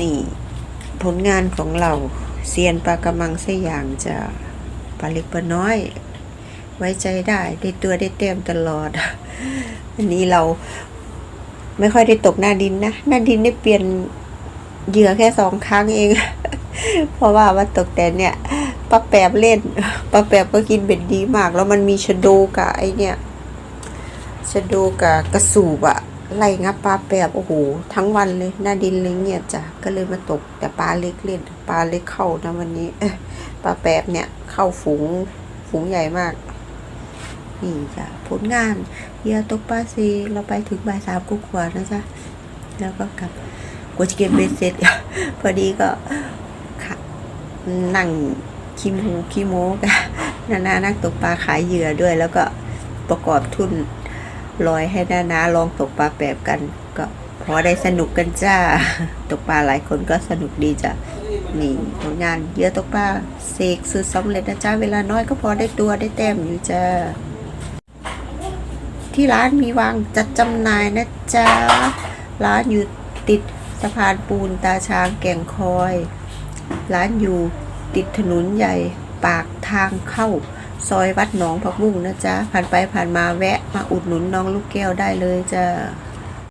นี่ผลงานของเราเซียนปลากระมังสยางจะปลาเล็กปลาน้อย ไว้ใจได้ได้ตัวได้เต็มตลอด อันนี้เราไม่ค่อยได้ตกหน้าดินนะ หน้าดินได้เปลี่ยนเหยื่อแค่สองครั้งเอง เพราะว่าว่าตกแต่เนี่ยป้าแปบเล่นป้าแปบก็กินเบ็ดดีมาก แล้วมันมีชะโดกับไอเนี่ยชะโดกับกระสูบอะ ไล่งับปลาแปบโอ้โหทั้งวันเลย หน้าดินเลยเงียบจ้ะก็เลยมาตก แต่ปลาเล็กเล่นปลาเล็กเข้านะวันนี้ปลาแปบเนี่ย เข้าฝูงฝูงใหญ่มาก นี่จ้ะผลงานเยื่อตกปลาซีเราไปถึงบ่ายสามกุกว่านะจ๊ะแล้วก็กลับกวจะเก็บเบ็ดเสร็จพอดีก็ค่ะนั่งขี้หมูขี้โมกันนานานั่งตกปลาขายเหยื่อด้วย แล้วก็ประกอบทุน ลอยให้นานาลองตกปลาแปบกัน ก็พอได้สนุกกันจ้า ตกปลาหลายคนก็สนุกดีจ้ะนี่ผลงานเยื่อตกปลาเสกสูตรสำเร็จนะจ้าเวลาน้อยก็พอได้ตัวได้แต้มอยู่จ้าที่ร้านมีวางจัดจำหน่ายนะจ๊ะ ร้านอยู่ติดสะพานปูนตาช้างแก่งคอย ร้านอยู่ติดถนนใหญ่ปากทางเข้า ซอยวัดหนองผักบุ้งนะจ๊ะผ่านไปผ่านมาแวะมาอุดหนุนน้องลูกแก้วได้เลยจ้ะ